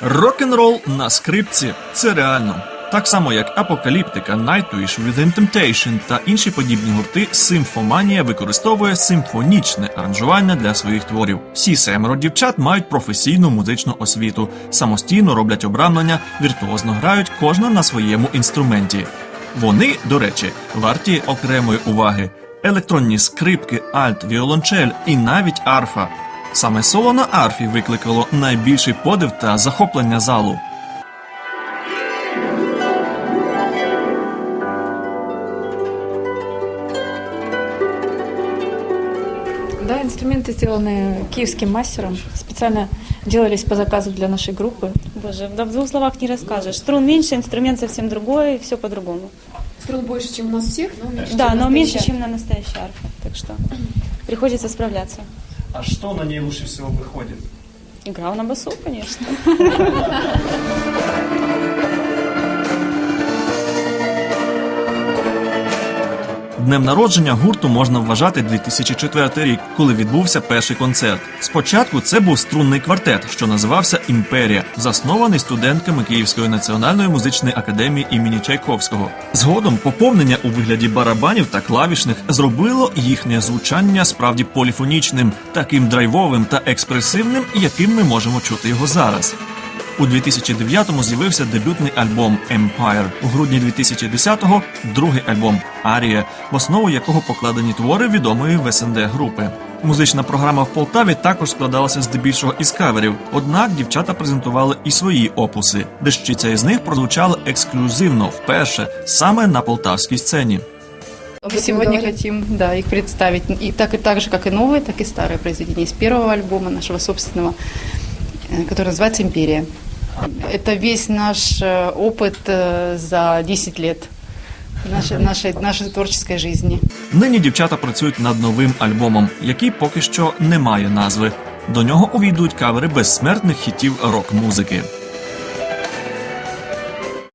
Рок-н-рол на скрипці це реально. Так само, як Апокаліптика, Nightwish, Within Temptation та інші подібні гурти, Симфоманія використовує симфонічне аранжування для своїх творів. Всі семеро дівчат мають професійну музичну освіту, самостійно роблять обрамлення, віртуозно грають кожна на своєму інструменті. Вони, до речі, варті окремої уваги: електронні скрипки, альт, віолончель і навіть арфа. Саме соло на арфі викликало найбільший подив та захоплення залу. Да, инструменты сделаны киевским мастером. Специально делались по заказу для нашей группы. Боже, да в двух словах не расскажешь. Струн меньше, инструмент совсем другой, все по-другому. Струн больше, чем у нас всех, но меньше, Да, чем но настоящая. меньше, чем на настоящей арфе. Так что приходится справляться. А что на ней лучше всего выходит? Играл на басу, конечно. Днем народження гурту можна вважати 2004 рік, коли відбувся перший концерт. Спочатку це був струнний квартет, що називався Імперія, заснований студентками Київської національної музичної академії імені Чайковського. Згодом поповнення у вигляді барабанів та клавішних зробило їхнє звучання справді поліфонічним, таким драйвовим та експресивним, яким ми можемо чути його зараз. У 2009-му з'явився дебютний альбом Empire. У грудні 2010-го – другий альбом Арія, в основу якого покладені твори відомої в СНД групи. Музична програма в Полтаві також складалася здебільшого із каверів. Однак дівчата презентували і свої опуси. Дещиця із них прозвучала ексклюзивно вперше саме на полтавській сцені. Об этом Сегодня говорят. хотим, да, их представить и так и так же, как и новые, так и старые произведения из первого альбома нашего собственного, э, который называется «Империя». Это весь наш э, опыт э, за 10 лет нашей, нашей, нашей творческой жизни. Нині дівчата працюють над новим альбомом, який поки що не має назви. До нього увійдуть кавери безсмертних хітів рок-музики.